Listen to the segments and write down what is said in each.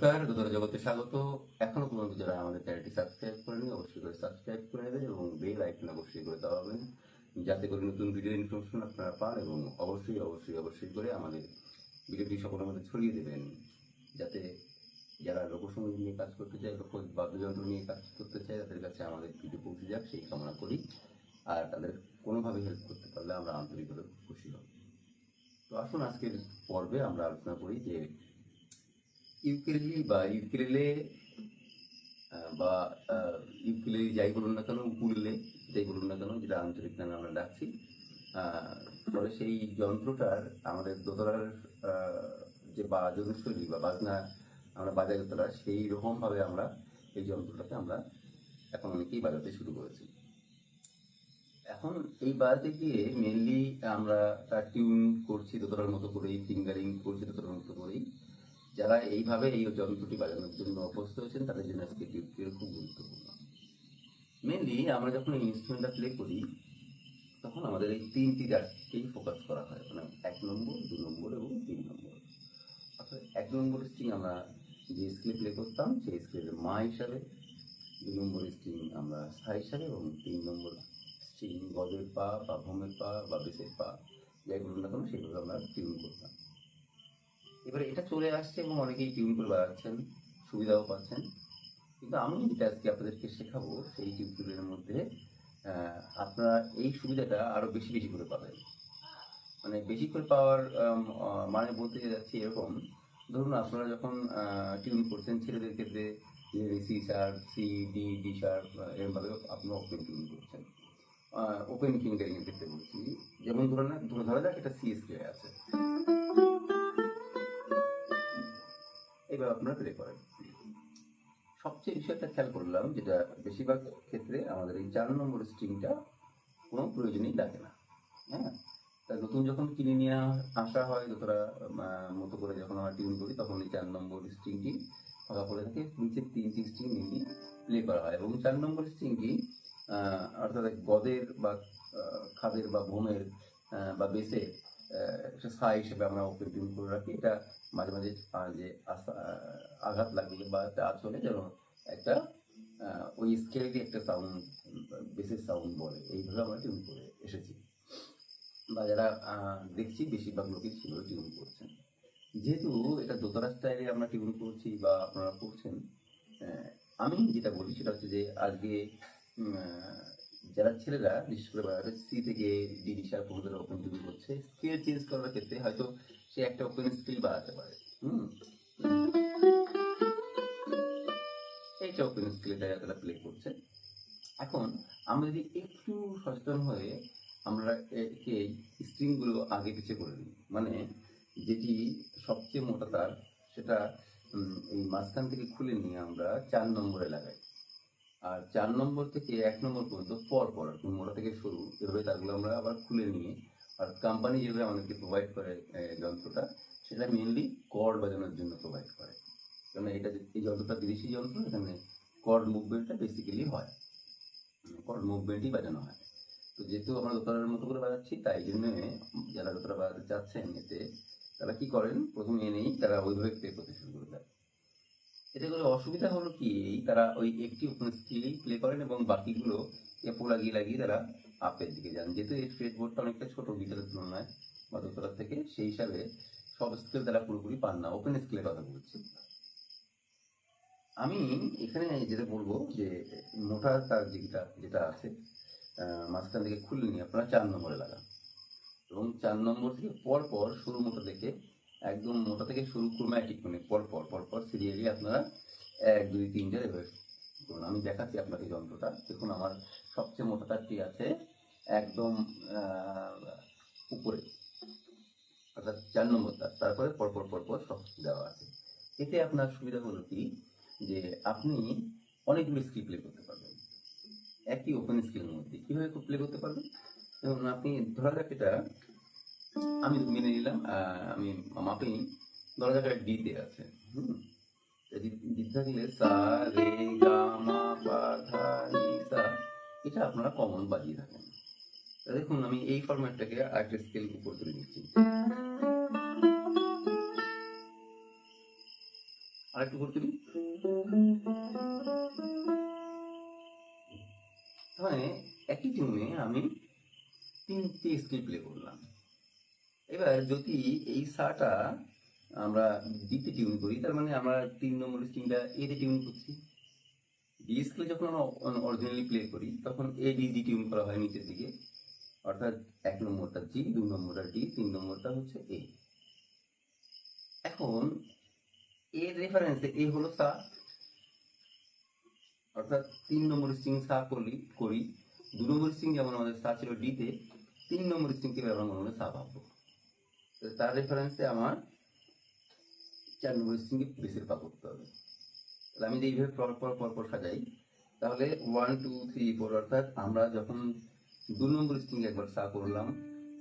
নমস্কার দোতলা জগতে স্বাগত। এখনও পর্যন্ত যারা আমাদের চ্যানেলটি সাবস্ক্রাইব করেনি অবশ্যই করে সাবস্ক্রাইব করে নেবেন এবং বেল আইকন অবশ্যই করে দেওয়াবেন যাতে করে নতুন ভিডিও ইনফরমেশন আপনারা পান এবং অবশ্যই অবশ্যই অবশ্যই করে আমাদের ভিডিওটি সকলের মধ্যে ছড়িয়ে দেবেন। যাতে যারা লোকসঙ্গীত নিয়ে কাজ করতে চায়, লোক বাদ্যযন্ত্র নিয়ে কাজ করতে চায়, তাদের কাছে আমাদের ভিডিও পৌঁছে যাক, সেই কামনা করি। আর তাদের কোনোভাবে হেল্প করতে পারলে আমরা আন্তরিকভাবে খুশি হব। তো আসুন, আজকের পর্বে আমরা আলোচনা করি যে ইউকেলেলি বা ইউকেলেলে আহ, বা ইউকেলেলি যাই বলুন না কেন উকুলেলে যাই বলুন না কেন যেটা আঞ্চলিক নামে আমরা ডাকছি ফলে সেই যন্ত্রটার আমাদের দোতলার যে বাজনশৈলী বা বাজনা আমরা বাজাই দোতলা সেই রকমভাবে আমরা এই যন্ত্রটাকে আমরা এখন অনেকেই বাজাতে শুরু করেছি। এখন এই বাজাতে গিয়ে মেনলি আমরা টিউন করছি দোতলার মতো করেই ফিঙ্গারিং করছি দোতলার মতো করেই। যারা এইভাবে এই যন্ত্রটি বাজানোর জন্য অভ্যস্ত হয়েছেন, তাদের জন্য আজকে টিউটোরিয়াল খুব গুরুত্বপূর্ণ। মেনলি আমরা যখন এই ইনস্ট্রুমেন্টটা প্লে করি, তখন আমাদের এই তিনটি ডাককেই ফোকাস করা হয়। মানে এক নম্বর, দু নম্বর এবং তিন নম্বর। অর্থাৎ এক নম্বর স্ট্রিং আমরা যে স্কেলে প্লে করতাম, সেই স্কেলের মা হিসাবে দুই নম্বর স্ট্রিং আমরা সা হিসাবে এবং তিন নম্বর স্ট্রিং গজের পা বা ভোমের পা বা বেসের পা, যাই বলুন না কেন, সেগুলো আমরা টিউন করতাম। এবারে এটা চলে আসছে এবং অনেকেই টিউন করে বাজাচ্ছেন সুবিধাও পাচ্ছেন। কিন্তু আমি যেটা আজকে আপনাদেরকে শেখাবো সেই টিউটোরিয়ালের মধ্যে আপনারা এই সুবিধাটা আরও বেশি বেশি করে পাবেন। মানে বেশি করে পাওয়ার মানে বলতে যাচ্ছি এরকম, ধরুন আপনারা যখন টিউন করছেন ছেলেদের ক্ষেত্রে C sharp C D D sharp এরকমভাবে আপনারা ওপেন টিউন করছেন। ওপেন ফিঙ্গারিং এর ক্ষেত্রে বলছি। যেমন ধরুন ধরা যাক এটা সি স্কেলে আছে। এইভাবে আপনারা প্লে করেন। সবচেয়ে বিষয়টা খেয়াল করলাম যেটা বেশিরভাগ ক্ষেত্রে আমাদের এই চার নম্বর স্ট্রিংটা কোনো প্রয়োজনই লাগে না। হ্যাঁ? তা নতুন যখন কিনে নিয়ে আসা হয়, যতটা মতো করে যখন আমরা টিউন করি, তখন এই চার নম্বর স্ট্রিংটি ফাঁকা পড়ে থাকে নিচের তিনটি স্ট্রিং মেনলি প্লে করা হয়। এবং চার নম্বর স্ট্রিংটি অর্থাৎ গদের বা খাদের বা ভোমের বা বেসের একটা হিসেবে আমরা ওপেন টিউন করে রাখি। এটা মাঝে মাঝে যে আঘাত লাগলে বা টাচ হলে যেন একটা ওই স্কেলেরই একটা সাউন্ড বেসের সাউন্ড বলে। এইভাবে আমরা টিউন করে এসেছি। বা যারা দেখছি, বেশিরভাগ লোকই সেভাবে টিউন করছেন। যেহেতু এটা দোতলা স্টাইলে আমরা টিউন করছি বা আপনারা করছেন আমি যেটা বলি সেটা হচ্ছে যে আজকে যারা ছেলেরা, বিশেষ করে সি থেকে ডি দিশা পর্যন্ত ওপেন টিউন করছে স্কেল চেঞ্জ করার ক্ষেত্রে হয়তো সে একটা ওপেন স্কেল বাড়াতে পারে। হুম? এইটা ওপেন স্কেলটা তারা প্লে করছে। এখন আমরা যদি একটু সচেতন হয়ে আমরা একে স্ট্রিংগুলো আগে পিছে করে নিই। মানে যেটি সবচেয়ে মোটা তার, সেটা এই মাঝখান থেকে খুলে নিয়ে আমরা চার নম্বরে লাগাই। আর চার নম্বর থেকে এক নম্বর পর্যন্ত পর পর মোটা থেকে শুরু। এভাবে তারগুলো আমরা আবার খুলে নিয়ে, আর কোম্পানি যেভাবে আমাদেরকে প্রোভাইড করে যন্ত্রটা, সেটা মেনলি কর্ড বাজানোর জন্য প্রোভাইড করে। কারণ এটা এই যন্ত্রটা বিদেশি যন্ত্র, এখানে কর্ড মুভমেন্টটা বেসিক্যালি হয়। কর্ড মুভমেন্টই বাজানো হয়। তো যেহেতু আমরা দোতলার মতো করে বাজাচ্ছি, তাই জন্য যারা দোতলা বাজাতে চাচ্ছেন এতে, তারা কি করেন? প্রথমে এনেই তারা ওইভাবে প্লে করতে শুরু করে দেয়। এতে করে অসুবিধা হলো কি? এই তারা ওই একটি ওপেন স্কিলেই প্লে করেন এবং বাকিগুলো এপো লাগিয়ে লাগিয়ে তারা আপের দিকে যান। যেহেতু এই ফ্রেট বোর্ডটা অনেকটা ছোট গিটারের তুলনায় বা থেকে সেই হিসাবে সব স্কেল তারা পুরোপুরি পান না। ওপেন স্কেলের কথা বলছি। আমি এখানে যেটা বলব যে মোটা তার যেটা যেটা আছে মাঝখান থেকে খুলে নিয়ে আপনারা চার নম্বরে লাগান। এবং চার নম্বর থেকে পর পর শুরু মোটা থেকে একদম মোটা থেকে শুরু ক্রোম্যাটিক মানে পর পর পর পর সিরিয়ালি আপনারা এক, দুই তিন চার এভাবে করুন। আমি দেখাচ্ছি আপনাকে যন্ত্রটা। দেখুন, আমার সবচেয়ে মোটা তারটি আছে একদম উপরে। অর্থাৎ চার নম্বর তার। তারপরে পরপর পরপর পর পর সব দেওয়া আছে। এতে আপনার সুবিধা হলো কি? যে আপনি অনেকগুলো স্কিল প্লে করতে পারবেন। একই ওপেন স্কিলের মধ্যে। কীভাবে প্লে করতে পারবেন? যেমন আপনি ধরা যাক এটা আমি মেনে নিলাম আমি মাপে ধরা যাক এটা ডিতে আছে। হুম। ডি থাকলে সা, রে, গা, মা, পা, ধা, নি, সা, এটা আপনারা কমন বাজিয়ে থাকেন। দেখুন, আমি এই ফরম্যাটটাকে আরেকটা স্কেল উপর তুলে নিচ্ছি। আর একটু করতে দিন মানে একই টিউনে আমি তিনটি স্কেল প্লে করলাম। এবার যদি এই সাটা আমরা ডিতে টিউন করি, তার মানে আমরা তিন নম্বর স্ট্রিংটা এতে টিউন করছি। ডি স্কেলে যখন আমরা অরিজিনালি প্লে করি, তখন এ ডি ডি টিউন করা হয় নিচের দিকে। অর্থাৎ এক নম্বরটা জি দুই নম্বরটা ডি তিন নম্বরটা হচ্ছে এ এখন এর রেফারেন্সে এ হলো সা। অর্থাৎ তিন নম্বর স্ট্রিং সা করলি, করি। দু নম্বর স্ট্রিং যেমন আমাদের সা ছিল ডিতে তিন নম্বর স্ট্রিংকে ব্যবহার মনে হলে সা ভাববো। তার রেফারেন্সে আমার চার নম্বর স্ট্রিংকে বেশির পা করতে হবে। তাহলে আমি যদি এইভাবে পর পর পর পর সাজাই, তাহলে ওয়ান টু থ্রি ফোর অর্থাৎ আমরা যখন দু নম্বর স্ট্রিং একবার সা করলাম,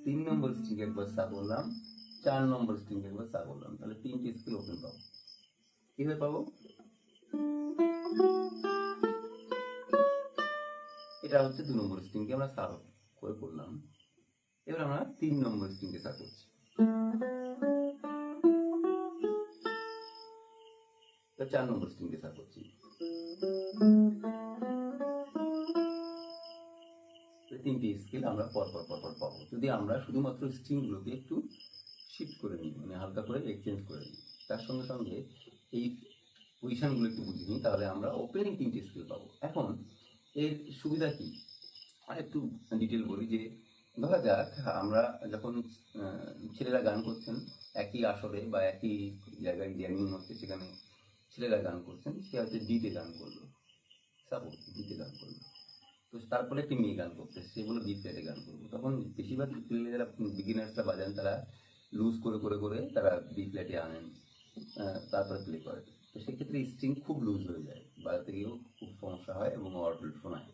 তিন নম্বর স্ট্রিং একবার সা করলাম, চার নম্বর স্ট্রিং একবার সা করলাম, তাহলে তিনটি স্কেল ওপেন পাবো। কীভাবে পাবো? এটা হচ্ছে দু নম্বর স্ট্রিংকে আমরা সা করে করলাম এবার আমরা তিন নম্বর স্ট্রিংকে সা করছি। চার নম্বর স্ট্রিংকে সা করছি তিনটি স্কেল আমরা পর পর পর পর পাবো। যদি আমরা শুধুমাত্র স্ট্রিংগুলোকে একটু শিফট করে নিই মানে হালকা করে এক্সচেঞ্জ করে নিই, তার সঙ্গে সঙ্গে এই পজিশনগুলো একটু বুঝে নিই, তাহলে আমরা ওপেনিং তিনটি স্কেল পাবো। এখন এর সুবিধা কি? আর একটু ডিটেল বলি যে ধরা যাক, আমরা যখন ছেলেরা গান করছেন, একই আসরে বা একই জায়গায় জ্যামিং হচ্ছে সেখানে ছেলেরা গান করছেন, সে হয়তো ডিতে গান করল। সাপোজ ডিতে গান করল। তো তারপরে একটি মেয়ে গান করছে, সে বলে বি ফ্ল্যাটে গান করব। তখন বেশিরভাগ ছেলে যারা বিগিনার্সরা বাজান, তারা লুজ করে করে করে তারা বি ফ্ল্যাটে আনেন তারপরে প্লে করে। তো সেক্ষেত্রে স্ট্রিং খুব লুজ হয়ে যায়, বাজাতে গিয়েও খুব সমস্যা হয় এবং অর্ডার শোনায়।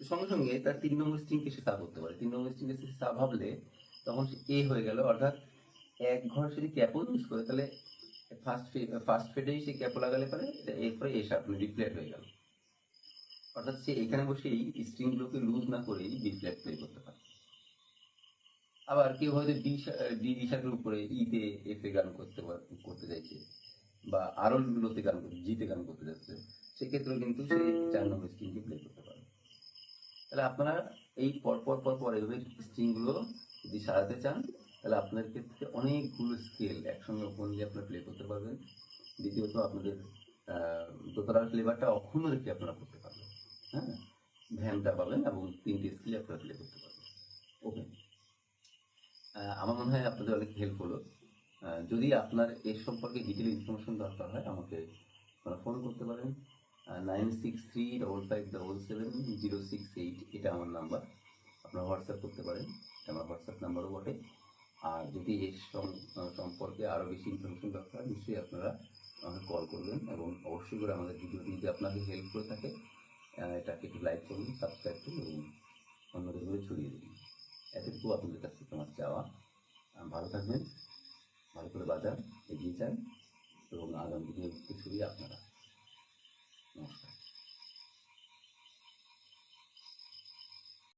সঙ্গে সঙ্গে তার তিন নম্বর স্ট্রিংকে সে সা করতে পারে। তিন নম্বর স্ট্রিংকে সে সা ভাবলে তখন সে এ হয়ে গেল। অর্থাৎ এক ঘর যদি ক্যাপও ইউজ করে, তাহলে ফার্স্ট ফার্স্ট ফেডেই সে ক্যাপও লাগালে পারে এরপরে এ শার্প রিপ্লেট হয়ে গেল। অর্থাৎ সে এখানে বসেই স্ট্রিংগুলোকে লুজ না করেই বি প্লে করতে পারে। আবার কেউ হয়তো ডি ডি শার্টের উপরে ইতে এফে গান করতে করতে চাইছে বা আরও গুলোতে গান করতে জিতে গান করতে যাচ্ছে সেক্ষেত্রেও কিন্তু সে চার নম্বর স্ট্রিংকে প্লে করতে পারে তাহলে আপনারা এই পর পর পর পর এভাবে স্ট্রিংগুলো যদি সারাতে চান, তাহলে আপনার ক্ষেত্রে অনেকগুলো স্কেল একসঙ্গে ওপেন দিয়ে আপনারা প্লে করতে পারবেন। দ্বিতীয়ত আপনাদের দোতলার ফ্লেভারটা অক্ষুণ্ণ রেখে আপনারা করতে পারবেন। হ্যাঁ? ভ্যানটা পাবেন এবং তিনটে স্কেল আপনারা প্লে করতে পারবেন। ওকে আমার মনে হয় আপনাদের অনেক হেল্প হলো। যদি আপনার এর সম্পর্কে ডিটেল ইনফরমেশন দরকার হয়, আমাকে আপনারা ফোন করতে পারেন। Nine six three double five double seven zero six eight এটা আমার নাম্বার আপনারা হোয়াটসঅ্যাপ করতে পারেন, এটা আমার হোয়াটসঅ্যাপ নাম্বারও বটে। আর যদি এর সম্পর্কে আরও বেশি ইনফরমেশন দরকার, নিশ্চয়ই আপনারা আমাকে কল করবেন এবং অবশ্যই করে আমাদের ভিডিওটি যদি আপনাদের হেল্প করে থাকে। এটাকে একটু লাইক করুন সাবস্ক্রাইব